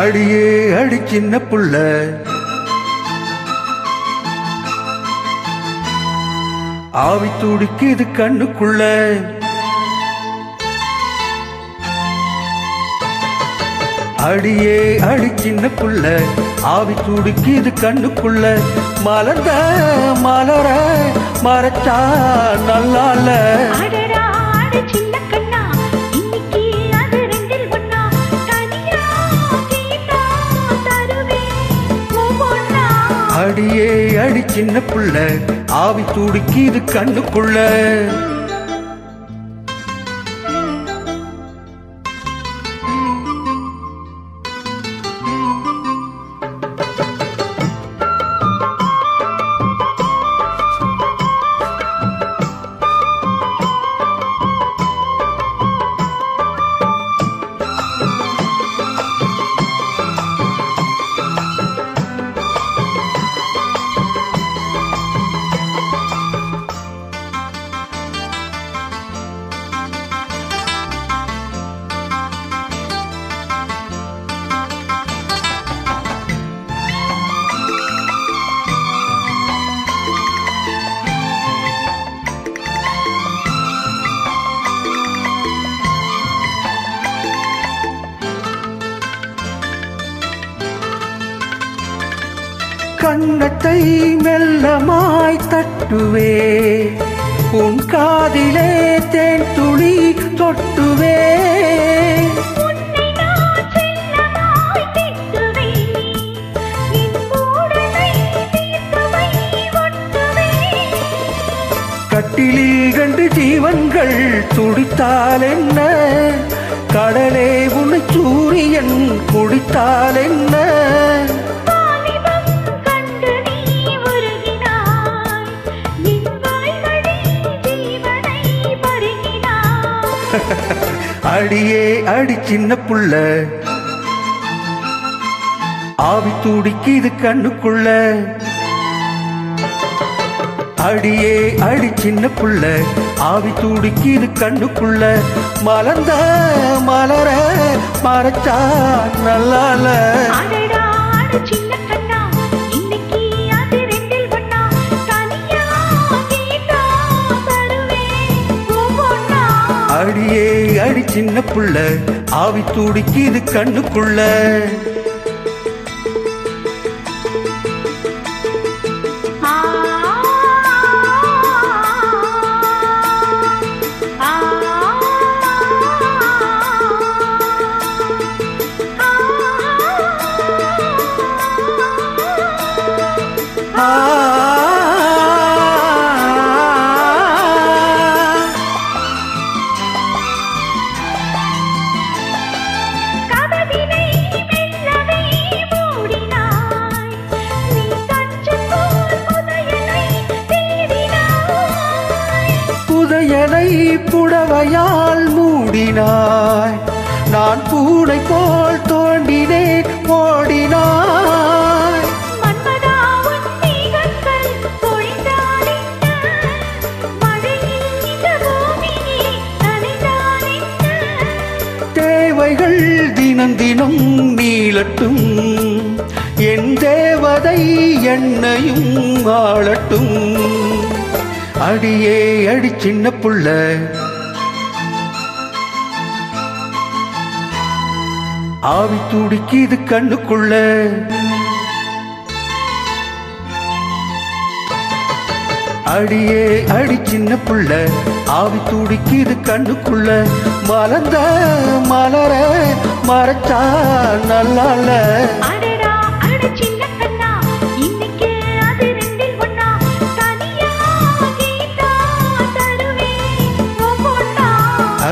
அடியே அடி சின்ன புள்ள. ஆவி துடிக்குது கண்ணுக்குள்ள. அடியே அடி சின்ன புள்ள. ஆவி துடிக்குது கண்ணுக்குள்ள. மலர்ந்த மலர மறைச்சா நல்லால அடியே அடி சின்ன புள்ள. ஆவி இது கண்ணுக்குள்ள. கண்ணத்தை மெல்லமாய் தட்டுவே. உன் காதிலே தேன் துளி தொட்டுவே. கட்டிலில் ரெண்டு ஜீவன்கள் துடித்தால் என்ன? கடலே உன்னை சூரியன் குடித்தால் என்ன? அடியே அடி சின்ன புள்ள. ஆவி துடிக்குது கண்ணுக்குள்ள. அடியே அடி சின்ன புள்ள. ஆவி துடிக்குது கண்ணுக்குள்ள. மலர்ந்த மலர மறைச்சா நல்லால. அடியே அடி சின்ன புள்ள. ஆவி துடிக்குது கண்ணுக்குள்ள. புடவையால் மூடினாய். நான் பூனை போல் தோண்டினேன் ஓடினாய்? தேவைகள் தினம் தினம் நீளட்டும். என் தேவதை என்னையும் ஆளட்டும். அடியே அடி சின்ன புள்ள. ஆவி துடிக்குது கண்ணுக்குள்ள. அடியே அடி சின்ன புள்ள ஆவி துடிக்குது கண்ணுக்குள்ள. மலர்ந்த மலர மறைச்சா நல்லால